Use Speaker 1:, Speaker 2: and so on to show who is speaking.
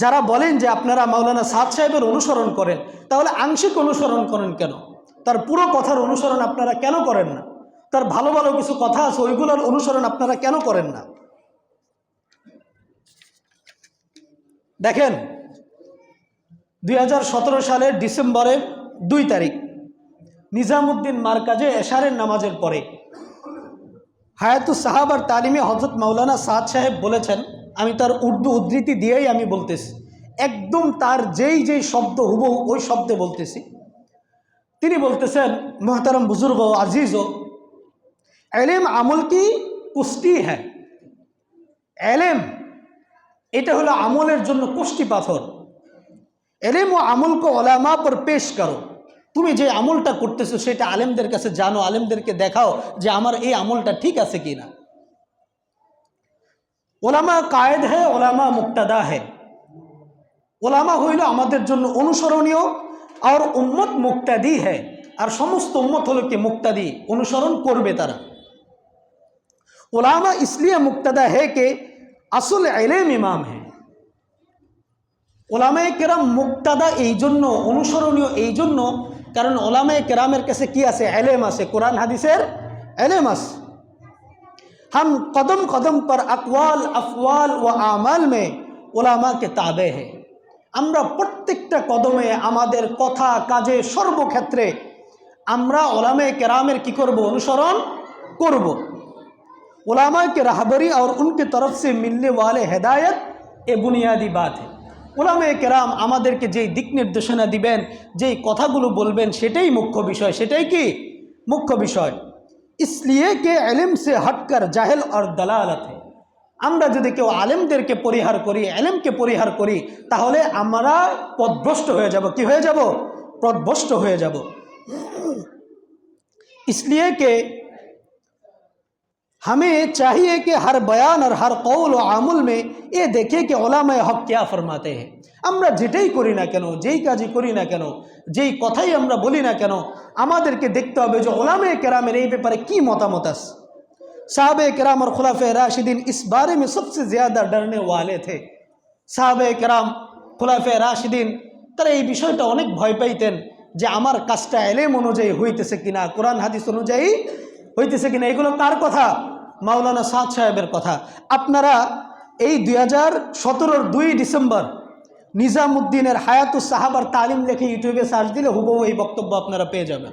Speaker 1: যারা বলেন যে আপনারা মাওলানা সাদ সাহেবের অনুসরণ করেন, তাহলে আংশিক অনুসরণ করেন কেন? তার পুরো কথার অনুসরণ আপনারা কেন করেন না? তার ভালো ভালো কিছু কথা আছে, ওইগুলোর অনুসরণ আপনারা কেন করেন না? দেখেন দু হাজার সতেরো সালের ডিসেম্বরের দুই তারিখ, নিজামুদ্দিন মার্কাজে এশারের নামাজের পরে হায়াতুস সাহাবার তালিমে হজরত মাওলানা সাদ সাহেব বলেছেন আমি তার উর্দু উদ্ধৃতি দিয়েই আমি বলতেছি। একদম তার যেই যেই শব্দ হুবহু ওই শব্দে বলতেছি। তিনি বলতেছেন, মোহতারম বুজুর্গ, আজিজ এলেম আমল কি কুষ্টি হ্যাঁ। এলেম, এটা হলো আমলের জন্য কুষ্টি পাথর। এলেম ও আমলকে ওলামা পর পেশ করো। তুমি যে আমলটা করতেছো, সেটা আলেমদের কাছে জানো, আলেমদেরকে দেখাও যে আমার এই আমলটা ঠিক আছে কি না ওলামা কায়েদ হ্যাঁ ওলামা মুক্তাদা হ্যাঁ। ওলামা হইল আমাদের জন্য অনুসরণীয় আর উম্মত মুক্তাদি হ্যাঁ। আর সমস্ত উম্মত হলো কি মুক্তাদি, অনুসরণ করবে তারা। ওলামা ইসলিয়া মুক্তাদা হ্যাঁ কে, আসল এলেম ইমাম হ্যাঁ। ওলামায় কেরাম মুক্তাদা এই জন্য অনুসরণীয় এই জন্য, কারণ ওলামায় কেরামের কাছে কি আছে? এলেম আছে, কোরআন, হাদিসের এলেম আছে। हम कदम कदम पर अकवाल अफवाल व आमाल में ওলামা কে তাবে হে আমরা প্রত্যেকটা কদমে আমাদের কথা কাজে সর্বক্ষেত্রে আমরা ওলামে কেরামের কি করব অনুসরণ করব उलामा के रहबरी और उनकी तरफ से मिलने वाले हिदायत এ বুনিয়াদি বাত है ওলামে কেরাম আমাদেরকে যেই দিক নির্দেশনা দিবেন যেই কথাগুলো বলবেন সেটাই মুখ্য বিষয় সেটাই কি মুখ্য বিষয় इसलिए के इल्म से हटकर জাহেল और दलालत है আমরা যদি কেউ আলেমদেরকে পরিহার করি এলেমকে পরিহার করি তাহলে আমরা পদভ্রষ্ট হয়ে যাব কি হয়ে যাব পদভ্রষ্ট হয়ে যাব इसलिए के हमें चाहिए कि हर बयान और हर कौल व আমল में ये देखे कि ওলামায় হক क्या फरमाते हैं আমরা যেটাই করি না কেন যেই কাজই করি না কেন যেই কথাই আমরা বলি না কেন আমাদেরকে দেখতে হবে যে ওলামে কেরামের এই ব্যাপারে কি মতামত আছে साहब कराम और खुलाफ राशिदीन इस बारे में सबसे ज़्यादा डरने वाले थे সাহাব কেরাম খুলাফে রাশিদিন তারা এই বিষয়টা অনেক ভয় পাইতেন যে আমার কাজটা এলেম অনুযায়ী হইতেছে কিনা কোরআন হাদিস অনুযায়ী হইতেছে কিনা এগুলো কার কথা মাওলানা সাদ সাহেবের কথা আপনারা এই দুই হাজার সতেরোর দুই ডিসেম্বর নিজামুদ্দিনের হায়াতুস সাহাবার তালিম লেখে ইউটিউবে সার্চ দিলে হুবহু এই বক্তব্য আপনারা পেয়ে যাবেন।